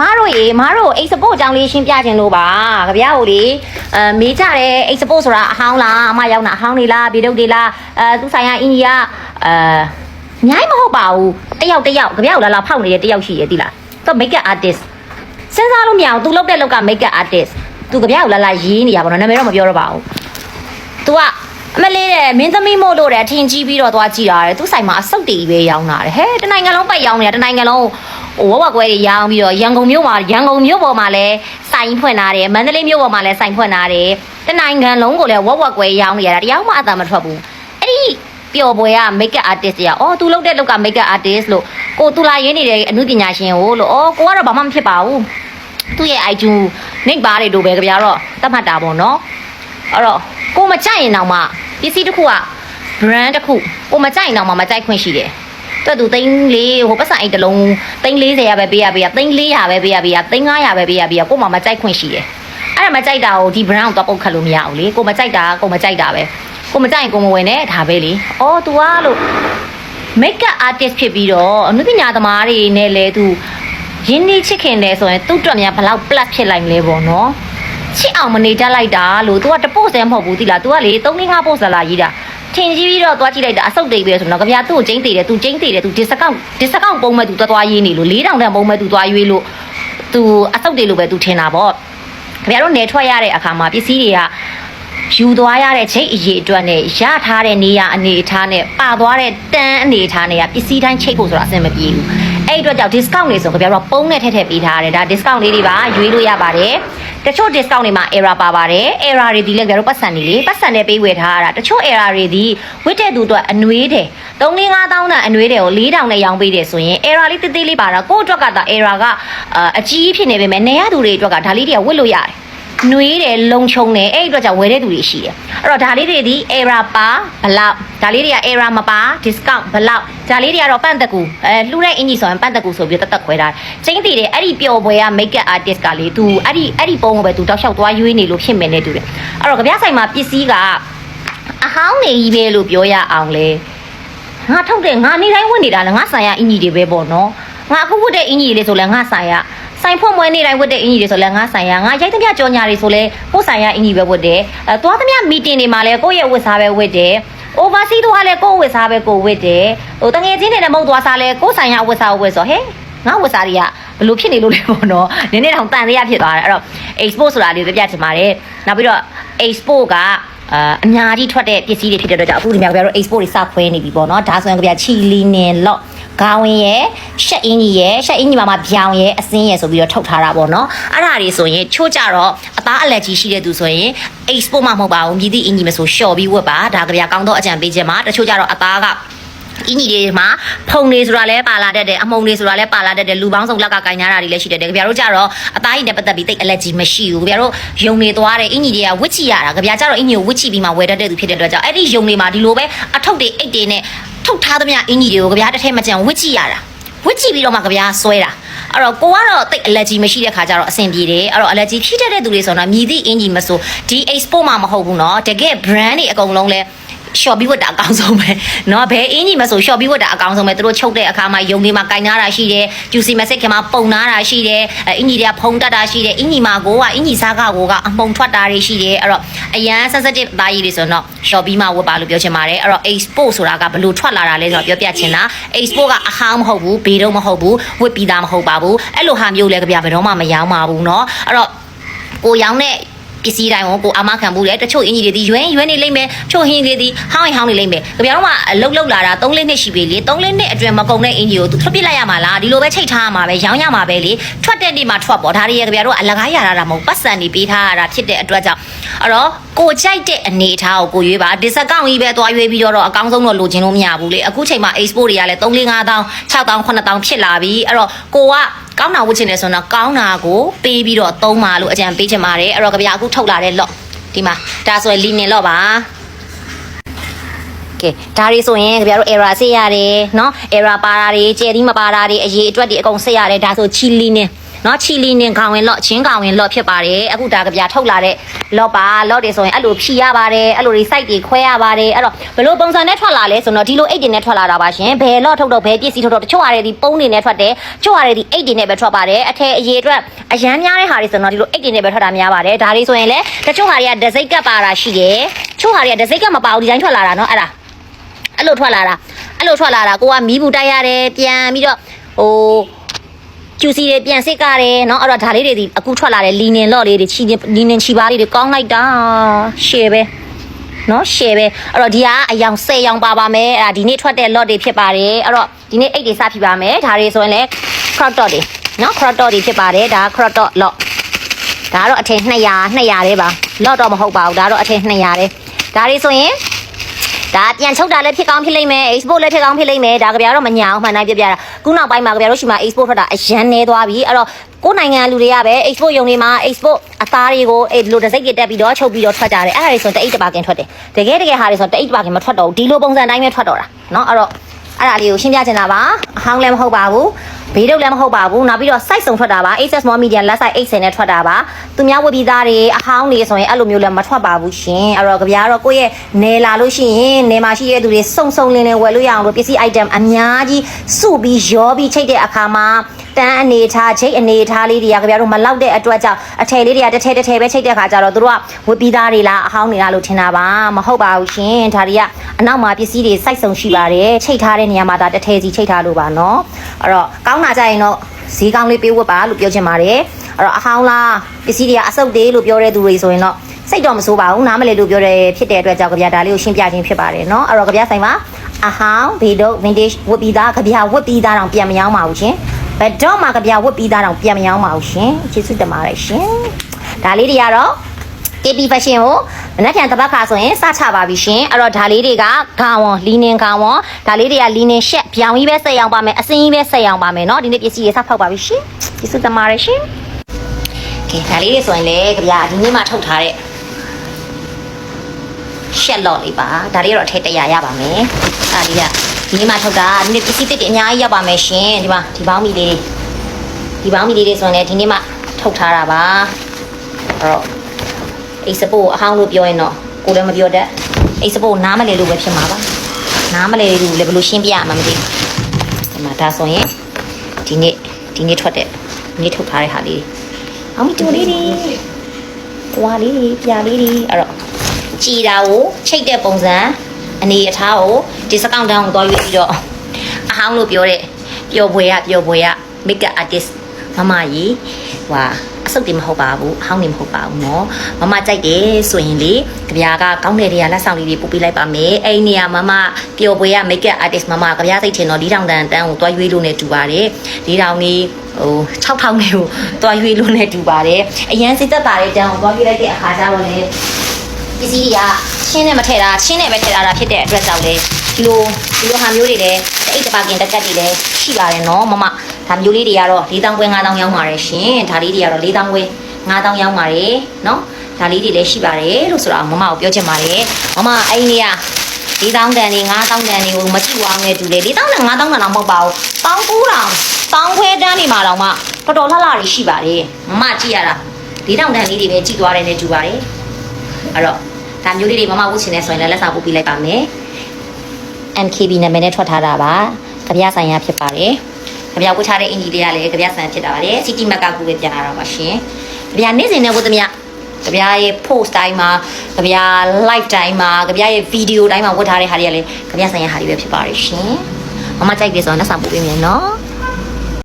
မတို့ရေမတို့အိတ်စပို့အကြောင်းလေးရှင်းပြခြင်းလို့ပါကြပြဟိုလေအဲမေးကြတယ်အိတ်စပို့ဆိုတာအဟောင်းလားအမရောက်တာအဟောင်းနေလားဗီဒုတ်တွေလားအဲသူဆိုင်ရာအင်ကြီးကအဲအများကြီးမဟုတ်ပါဘူးတယောက်တယောက်ကြပြဟိုလာလာဖောက်နေတဲ့တယောက်ရှိရဲ့တိလားသူ make up artist စဉ်းစားလို့မရအောင်သူလုပ်တဲ့လောက်က make up artist သူကြပြဟိုလာလာရေးနေရပါတော့နာမည်တော့မပြောတော့ပါဘူး तू ကအမလေးတဲ့မင်းသမီးမို့လို့တဲ့အထင်ကြီးပြီးတော့သွားကြည့်တာတဲ့သူဆိုင်မှာအစုပ်တီပဲရောင်းတာတဲ့ဟဲတနိုင်ငံလုံးပတ်ရောင်းနေတာတနိုင်ငံလုံးဟို ဝဝကွဲတွေရောင်းပြီးတော့ရန်ကုန်မြို့မှာရန်ကုန်မြို့ပေါ်မှာလည်းဆိုင်ဖွင့်ထားတယ်မန္တလေးမြို့ပေါ်မှာလည်းဆိုင်ဖွင့်ထားတယ်တနိုင်ငံလုံးကိုလည်းဝဝကွဲရောင်းနေရတာတရားမှအသာမထွက်ဘူးအဲ့ဒီပျော်ပွဲက make up artist ကြီးอ่ะအော် तू လုပ်တဲ့လောက်က make up artist လို့ကိုသူလာရင်းနေတဲ့အမှုပညာရှင်ကိုလို့အော်ကိုကတော့ဘာမှမဖြစ်ပါဘူးသူ့ရဲ့ IG နိတ်ပါတွေတို့ပဲကြပြတော့တတ်မှတ်တာပေါ့နော် အဲ့တော့ကိုမကြိုက်ရင်တော့မှပစ္စည်းတစ်ခုက brand တစ်ခုကိုမကြိုက်ရင်တော့မှမကြိုက်ခွင့်ရှိတယ် တွက်သူသိန်းလေးဟိုပတ်စံအိတ်တစ်လုံးသိန်း40ရပဲပေးရပေးရသိန်း400ပဲပေးရပေးရသိန်း900ပဲပေးရပေးရကိုမှမကြိုက်ခွင့်ရှိတယ်အဲ့ဒါမကြိုက်တာကိုဒီ brand ကိုတော့ပုတ်ခတ်လို့မရဘူးလေကိုမကြိုက်တာကိုမကြိုက်တာပဲကိုမကြိုက်ရင်ကိုမဝင်နဲ့ဒါပဲလေအော် तू ကလို့ make up artist ဖြစ်ပြီးတော့အနုပညာသမားတွေနဲ့လဲ तू ရင်းနှီးချစ်ခင်တယ်ဆိုရင်သူ့အတွက်များဘယ်လောက် plus ဖြစ်လိုက်မလဲပေါ့နော် ချစ်အောင်မနေကြလိုက်တာလို့ तू ကတပို့စဲမဟုတ်ဘူးတိလား तू ကလေ3 5ပို့စလာရေးတာ ထင်ကြီးပြီးတော့သွားကြည့်လိုက်တာအဆုတ်တိတ်ပဲဆိုတော့ကဗျာသူ့ကိုကျင်းသေးတယ်သူကျင်းသေးတယ်သူ discount discount ပုံမဲ့သူသွားသွားရေးနေလို့၄000တန်ပုံမဲ့သူသွားရွေးလို့သူအဆုတ်တိတ်လို့ပဲသူထင်တာပေါ့ခင်ဗျားတို့နေထွက်ရတဲ့အခါမှာပစ္စည်းတွေကယူသွားရတဲ့ချိတ်အရေးအတွက်နဲ့ရထားတဲ့နေရာအနေအထားနဲ့ပါသွားတဲ့တန်းအနေအထားနဲ့ကပစ္စည်းတိုင်းချိတ်ဖို့ဆိုတာအဆင်မပြေဘူး အဲ့ဒီအတွက်ကြောင့် discount လေးဆိုကြပြတော့ပုံနဲ့ထည့်ထည့်ပေးထားရတယ်ဒါ discount လေးတွေပါရွေးလို့ရပါတယ်တချို့ discount တွေမှာ error ပါပါတယ် error တွေဒီလည်းကြပြတော့ပတ်စံနေလေပတ်စံနဲ့ပေးဝယ်ထားရတာတချို့ error တွေဒီဝစ်တဲ့သူအတွက်အနှွေးတယ်3 4 5တောင်းတာအနှွေးတယ်ကို4000နဲ့ရောင်းပေးတယ်ဆိုရင် error လေးတိတိလေးပါတာကိုယ့်အတွက်ကသာ error ကအအကြီးဖြစ်နေပေမဲ့နေရသူတွေအတွက်ကဒါလေးတွေကဝစ်လို့ရတယ် နှွေးတယ်လုံချုံတယ်အဲ့ဒီအတွက်ကြောင့်ဝယ်တဲ့သူတွေရှိတယ်အဲ့တော့ဒါလေးတွေဒီ error ပါဘလောက်ဒါလေးတွေက error မပါ discount ဘလောက်ဒါလေးတွေကတော့ပန့်တကူအဲလှူတဲ့အင်ကြီးဆိုရင်ပန့်တကူဆိုပြီးတတ်တက်ခွဲတာချင်းတည်တယ်အဲ့ဒီပျော်ပွဲက make up artist ကလေ तू အဲ့ဒီအဲ့ဒီပုံကိုပဲ तू တောက်လျှောက်သွားရွေးနေလို့ဖြစ်မယ်နဲ့တူတယ်အဲ့တော့ကြပြဆိုင်မှာပစ္စည်းကအဟောင်းနေကြီးပဲလို့ပြောရအောင်လေငါထုတ်တယ်ငါနေတိုင်းဝင်နေတာလေငါဆိုင်ရအင်ကြီးတွေပဲပေါ့နော်ငါအခုဝတ်တဲ့အင်ကြီးလေးဆိုလဲငါဆိုင်ရ ဆိုင်ဖွင့်မွေးနေတိုင်းဝတ်တဲ့အင်ကြီးတွေဆိုလဲငါဆိုင်ရငါရိုက်သမျှကြော်ညာတွေဆိုလဲကိုယ်ဆိုင်ရအင်ကြီးပဲဝတ်တယ်အဲသွားသမျှမီတင်တွေမှာလဲကိုယ့်ရဲ့ဝတ်စားပဲဝတ်တယ် oversea သွားလဲကိုယ့်ဝတ်စားပဲကိုယ်ဝတ်တယ်ဟိုတငယ်ချင်းတွေနဲ့မဟုတ်သွားစားလဲကိုယ်ဆိုင်ရဝတ်စားဝတ်ဆိုဟဲ့ငါဝတ်စားတွေကဘလို့ဖြစ်နေလို့လဲပေါ့နော်နည်းနည်းတောင်တန်သေးရဖြစ်သွားတယ်အဲ့တော့ export ဆိုတာလေးပြပြချင်ပါတယ်နောက်ပြီးတော့ export ကအာအများကြီးထွက်တဲ့ပစ္စည်းတွေဖြစ်တဲ့အတွက်ကြောင့်အခုဒီမှာကြပြတော့ export တွေစဖွေးနေပြီပေါ့နော်ဒါဆိုရင်ကြပြချီလီနင်လော့ ခေါင်းဝင်ရဲ့ရှက်အင်းကြီးရဲ့ရှက်အင်းကြီးမှာမှပြောင်ရဲ့အစင်းရဲ့ဆိုပြီးတော့ထုတ်ထားတာပေါ့နော်အဲ့ဒါတွေဆိုရင်ချို့ကြတော့အသားအလက်ကြီးရှိတဲ့သူဆိုရင် export မှမဟုတ်ပါဘူးမြည်သည့်အင်ကြီးမဆိုလျှော်ပြီးဝတ်ပါဒါကြပြကောင်းတော့အကြံပေးခြင်းမှာတချို့ကြတော့အသားက အင်းကြီးတွေမှာဖုံနေဆိုတာလဲပါလာတတ်တယ်အမုံနေဆိုတာလဲပါလာတတ်တယ်လူပေါင်းစုံလက်ကကင်ညာတာတွေလည်းရှိတတ်တယ်ကြပြတို့ကြတော့အသားကြီးနဲ့ပတ်သက်ပြီးတိတ်အလက်ကြီးမရှိဘူးကြပြတို့ယုံနေသွားတယ်အင်းကြီးတွေကဝစ်ချီရတာကြပြကြတော့အင်းကြီးကိုဝစ်ချီပြီးမှဝယ်တတ်တဲ့သူဖြစ်တဲ့အတွက်ကြောင့်အဲ့ဒီယုံနေမှာဒီလိုပဲအထုပ်တွေအိတ်တွေနဲ့ထုတ်ထားသမျှအင်းကြီးတွေကိုကြပြတစ်ထည့်မကြံဝစ်ချီရတာဝစ်ချီပြီးတော့မှကြပြဆွဲတာအဲ့တော့ကိုကတော့တိတ်အလက်ကြီးမရှိတဲ့ခါကျတော့အဆင်ပြေတယ်အဲ့တော့အလက်ကြီးဖြစ်တတ်တဲ့သူတွေဆိုတော့မြည်သည့်အင်ဂျီမဆိုဒီ export မှာမဟုတ်ဘူးเนาะတကယ် brand တွေအကုန်လုံးလဲ ရှော့ပြီးဝတ်တာအကောင်းဆုံးပဲเนาะဘယ်အင်းကြီးမဆိုရှော့ပြီးဝတ်တာအကောင်းဆုံးပဲသူတို့ချုပ်တဲ့အခါမှာယုံနေမှာကင်နာတာရှိတယ်ကျူစီမစစ်ခင်မှာပုံနာတာရှိတယ်အဲအင်းကြီးတွေကဖုံတက်တာရှိတယ်အင်းကြီးမှာကိုကအင်းကြီးစားကကိုကအမှုံထွက်တာတွေရှိတယ်အဲ့တော့အရန် sensitive သားကြီးတွေဆိုတော့ရှော့ပြီးမှဝတ်ပါလို့ပြောချင်ပါတယ်အဲ့တော့ export ဆိုတာကဘယ်လိုထွက်လာတာလဲဆိုတော့ပြောပြချင်တာ export ကအဟောင်းမဟုတ်ဘူးဘေးတော့မဟုတ်ဘူးဝတ်ပြီးသားမဟုတ်ပါဘူးအဲ့လိုဟာမျိုးလဲကြပြဘယ်တော့မှမရောင်းပါဘူးเนาะအဲ့တော့ကိုရောင်းတဲ့ ပစ္စည်းတိုင်းကိုကိုအာမခံမှုလေတချို့အင်ကြီးတွေဒီရွယ်ရွယ်နေလိမ့်မယ်ချို့ဟင်းတွေဒီဟောင်းရင်ဟောင်းနေလိမ့်မယ်ကြပြတော့မှအလုတ်လုတ်လာတာ3လနှစ်ရှိပြီလေ3လနှစ်အတွင်းမကုန်တဲ့အင်ကြီးကိုသူထွက်ပစ်လိုက်ရမှာလားဒီလိုပဲချိတ်ထားရမှာပဲရောင်းရမှာပဲလေထွက်တဲ့နေ့မှာထွက်ပေါ့ဒါတွေရကြပြတော့အလကားရတာမဟုတ်ပတ်စံနေပေးထားရတာဖြစ်တဲ့အတွက်ကြောင့်အဲ့တော့ကိုကြိုက်တဲ့အနေအထားကိုကိုရွေးပါဒီစကောင့်ကြီးပဲသွားရွေးပြီးတော့အကောင်းဆုံးတော့လိုချင်လို့မရဘူးလေအခုချိန်မှာ export တွေကလည်း3 4 5တောင်း6တောင်း9တောင်းဖြစ်လာပြီအဲ့တော့ကိုက ကောင်းတာဝတ်ချင်တယ်ဆိုတော့ကောင်းတာကိုပေးပြီးတော့သုံးပါလို့အကြံပေးချင်ပါတယ်အဲ့တော့ကြပြအခုထုတ်လာတဲ့လော့ဒီမှာဒါဆိုရင်လီနင်လော့ပါကဲဒါတွေဆိုရင်ကြပြတို့ error ဆေးရတယ်เนาะ error ပါတာတွေကျယ်သီးမပါတာတွေအရေးအတွက်တွေအကုန်ဆေးရတယ်ဒါဆိုချီလီနင်เนาะ နော်ချီလီနင်ကောင်ဝင်လော့ချင်းကောင်ဝင်လော့ဖြစ်ပါတယ်အခုဒါကြပြထုတ်လာတဲ့ လော့ပါလော့တွေဆိုရင်အဲ့လိုဖြီရပါတယ်အဲ့လိုတွေ site တွေခွဲရပါတယ်အဲ့တော့ဘယ်လိုပုံစံနဲ့ထွက်လာလဲဆိုတော့ဒီလိုအိတ်တွေနဲ့ထွက်လာတာပါရှင်ဘယ်လော့ထုတ်တော့ဘယ်ပစ္စည်းထုတ်တော့တချို့ဟာတွေဒီပုံးတွေနဲ့ထွက်တယ်တချို့ဟာတွေဒီအိတ်တွေနဲ့ပဲထွက်ပါတယ်အထည်အရေအတွက်အရန်များတဲ့ဟာတွေဆိုတော့ဒီလိုအိတ်တွေနဲ့ပဲထွက်တာများပါတယ်ဒါတွေဆိုရင်လည်းတချို့ဟာတွေကဒစိတ်ကပ်ပါတာရှိတယ်တချို့ဟာတွေကဒစိတ်ကပ်မပါဘူးဒီတိုင်းထွက်လာတာနော်အဲ့ဒါအဲ့လိုထွက်လာတာအဲ့လိုထွက်လာတာကိုကမီးဘူးတိုက်ရတယ်ပြန်ပြီးတော့ဟို ကျူစီတွေပြန်စစ်ကားတယ်เนาะအဲ့တော့ဒါလေးတွေဒီအခုထွက်လာတဲ့လီနင်လော့လေးတွေချီလီနင်ချီပါလေးတွေကောင်းလိုက်တာရှယ်ပဲเนาะရှယ်ပဲအဲ့တော့ဒီကအယောင်10ရောင်ပါပါမယ်အဲ့ဒါဒီနေ့ထွက်တဲ့ lot တွေဖြစ်ပါတယ်အဲ့တော့ဒီနေ့အိတ်တွေစဖြစ်ပါမယ်ဒါတွေဆိုရင်လည်း crop top တွေเนาะ crop top တွေဖြစ်ပါတယ်ဒါ crop top lot ဒါကတော့အထည်200 200လေးပါ lot တော့မဟုတ်ပါဘူးဒါကတော့အထည်200လေးဒါတွေဆိုရင် ဒါပြန်ချုပ်တာလည်းဖြစ်ကောင်းဖြစ်လိမ့်မယ် export လည်းဖြစ်ကောင်းဖြစ်လိမ့်မယ်ဒါကြပြတော့မညာအောင်မှန်တိုင်းပြပြတာခုနောက်ပိုင်းမှာကြပြတော့ရှိမှာ export ထွက်တာအရန်နေသွားပြီအဲ့တော့ကိုယ်နိုင်ငံလူတွေကပဲ export ယုံတွေမှာ export အသားတွေကိုအဲ့ဒီလိုတစ်စိတ်ပြတက်ပြီးတော့ချုပ်ပြီးတော့ထွက်ကြတယ်အဲ့ဒါတွေဆိုတအိတ်တပါကင်ထွက်တယ်တကယ်တကယ်ဟာတွေဆိုတအိတ်တပါကင်မထွက်တော့ဘူးဒီလိုပုံစံတိုင်းပဲထွက်တော့တာเนาะအဲ့တော့အဲ့ဒါလေးကိုရှင်းပြချင်တာပါအဟောင်းလည်းမဟုတ်ပါဘူး ဘေးတော့လည်းမဟုတ်ပါဘူးနောက်ပြီးတော့ site စုံထွက်တာပါ access small media လက် site 8နဲ့ထွက်တာပါသူများဝက်ပြီးသားတွေအဟောင်းတွေဆိုရင်အဲ့လိုမျိုးလည်းမထွက်ပါဘူးရှင်အဲ့တော့ကြပြတော့ကိုယ့်ရဲ့နယ်လာလို့ရှိရင်နယ်မှာရှိတဲ့သူတွေစုံစုံလင်းလင်းဝယ်လို့ရအောင်လို့ပစ္စည်း item အများကြီးစုပြီးရောပြီးချိတ်တဲ့အခါမှာတန်းအနေထားချိတ်အနေထားလေးတွေကကြပြတော့မလောက်တဲ့အတွက်ကြောင့်အထည်လေးတွေကတစ်ထည်တစ်ထည်ပဲချိတ်တဲ့အခါကျတော့သူတို့ကဝက်ပြီးသားတွေလားအဟောင်းတွေလားလို့ထင်တာပါမဟုတ်ပါဘူးရှင်ဒါတွေကအနောက်မှာပစ္စည်းတွေစိုက်စုံရှိပါတယ်ချိတ်ထားတဲ့နေရာမှာဒါတစ်ထည်စီချိတ်ထားလို့ပါနော်အဲ့တော့ကောင်းတာကြရင်တော့ဈေးကောင်းလေးပေးဝတ်ပါလို့ပြောချင်ပါတယ်အဲ့တော့အဟောင်းလားပစ္စည်းတွေကအဆုတ်သေးလို့ပြောတဲ့သူတွေဆိုရင်တော့စိတ်တော့မဆိုးပါဘူးနားမလည်လို့ပြောတယ်ဖြစ်တဲ့အတွက်ကြောင့်ကြပြဒါလေးကိုရှင်းပြခြင်းဖြစ်ပါတယ်နော်အဲ့တော့ကြပြဆိုင်မှာအဟောင်းဘေဒုတ် vintage ဝတ်ပြီးသားကြပြဝတ်ပြီးသားတောင်ပြန်မရောင်းပါဘူးရှင်ဘယ်တော့မှကြပြဝတ်ပြီးသားတောင်ပြန်မရောင်းပါဘူးရှင်ကျေးဇူးတင်ပါတယ်ရှင်ဒါလေးတွေကတော့ KP fashion ကိုမနက်ဖြန်တပတ်ခါဆိုရင်စချပါပြီရှင်အဲ့တော့ဒါလေးတွေကဂါဝန်လီနင်ဂါဝန်ဒါလေးတွေကလီနင်ရှက်ပြောင်ကြီးပဲဆက်ရောင်ပါမယ်အစင်းကြီးပဲဆက်ရောင်ပါမယ်เนาะဒီနေ့ပစ္စည်းတွေစဖောက်ပါပြီရှင်ကျေးဇူးတင်ပါတယ်ရှင်ကဲဒါလေးတွေဆိုရင်လေကြပြဒီနေ့မှထုတ်ထားတဲ့ရှက်လော့လေးပါဒါလေးကတော့အထက်တရာရပါမယ်အဲ့ဒီကဒီနေ့မှထုတ်တာဒီနေ့ပစ္စည်းတစ်တွေအများကြီးရပါမယ်ရှင်ဒီမှာဒီပေါင်းမီလေးဒီပေါင်းမီလေးတွေဆိုရင်လေဒီနေ့မှထုတ်ထားတာပါအဲ့တော့ အိတ်စပို့အဟောင်းလို့ပြောရင်တော့ကိုလည်းမပြောတတ်အိတ်စပို့နားမလဲလို့ပဲဖြစ်မှာပါနားမလဲလို့လည်းဘယ်လိုရှင်းပြရမှာမသိဘူးဒီမှာဒါဆိုရင်ဒီနေ့ဒီနေ့ထွက်တဲ့ဒီနေ့ထုတ်ထားတဲ့ဟာလေးအောင်မီတူလေးတွေပွားလေးတွေပြာလေးတွေအဲ့တော့ကြည်တာကိုချိတ်တဲ့ပုံစံအနေအထားကိုဒီစကောင့်တန်းကိုသွားရွေးပြီးတော့အဟောင်းလို့ပြောတဲ့ပျော်ပွဲရပျော်ပွဲရ makeup artist မမကြီးဟွာ အဆုတ်တွေမဟုတ်ပါဘူးအဟောင်းတွေမဟုတ်ပါဘူးเนาะမမကြိုက်တယ်ဆိုရင်လေကြပြာကကောင်းတဲ့တွေကလက်ဆောင်လေးတွေပို့ပေးလိုက်ပါမယ်အဲ့ဒီနေရာမမပျော်ပွဲရ makeup artist မမကြပြာစိတ်ထင်တော့၄တောင်တန်တန်းကိုတွားရွေးလို့နေတူပါတယ်၄တောင်လေးဟို6000လေးကိုတွားရွေးလို့နေတူပါတယ်အရန်စစ်သက်ပါတဲ့တန်းကိုတွားရွေးလိုက်တဲ့အခါကျတော့လေပစ္စည်းတွေကချင်းနဲ့မထည့်တာချင်းနဲ့ပဲထည့်တာတာဖြစ်တဲ့အတွက်ကြောင့်လေဒီလိုဒီလိုဟာမျိုးတွေလည်းအိတ်တပါကင်တက်ကက်တွေလည်းရှိပါတယ်เนาะမမ ဒါမျိုးလေးတွေကတော့4000ခွဲ5000ရောင်းပါတယ်ရှင်ဒါလေးတွေကတော့4000ခွဲ5000ရောင်းပါတယ်နော်ဒါလေးတွေလည်းရှိပါတယ်လို့ဆိုတော့မမကိုပြောချင်ပါတယ်မမအဲ့ဒီက4000တန်တွေ5000တန်တွေကိုမကြည့်ဝအောင်နဲ့တူတယ်4000နဲ့5000တန်တော့မဟုတ်ပါဘူး1900ပေါင်းခွဲတန်းနေမှာတော့မှတော်တော်လှလှတွေရှိပါတယ်မမကြည့်ရတာ4000တန်လေးတွေပဲကြည့်သွားတယ်နဲ့တူပါတယ်အဲ့တော့ဒါမျိုးလေးတွေမမဝတ်ချင်နေဆိုရင်လည်းလက်စာပို့ပေးလိုက်ပါမယ် MKB နာမည်နဲ့ထွက်ထားတာပါကြပြဆိုင်ရဖြစ်ပါတယ် ကြပြဝတ်ထားတဲ့အင်ဂျီလေးကလည်းကြပြဆိုင်ဖြစ်တာပါတယ်စီတီမက်ကကူပဲပြန်လာတော့ပါရှင်ကြပြနေ့စဉ်နဲ့ဝတ်သမျှကြပြရဲ့ post တိုင်းမှာကြပြ live တိုင်းမှာကြပြရဲ့ video တိုင်းမှာဝတ်ထားတဲ့ဟာတွေကလည်းကြပြဆိုင်ရဟာတွေပဲဖြစ်ပါတယ်ရှင်မမကြိုက်တယ်ဆိုတော့လက်ဆောင်ပို့ပေးမယ်နော်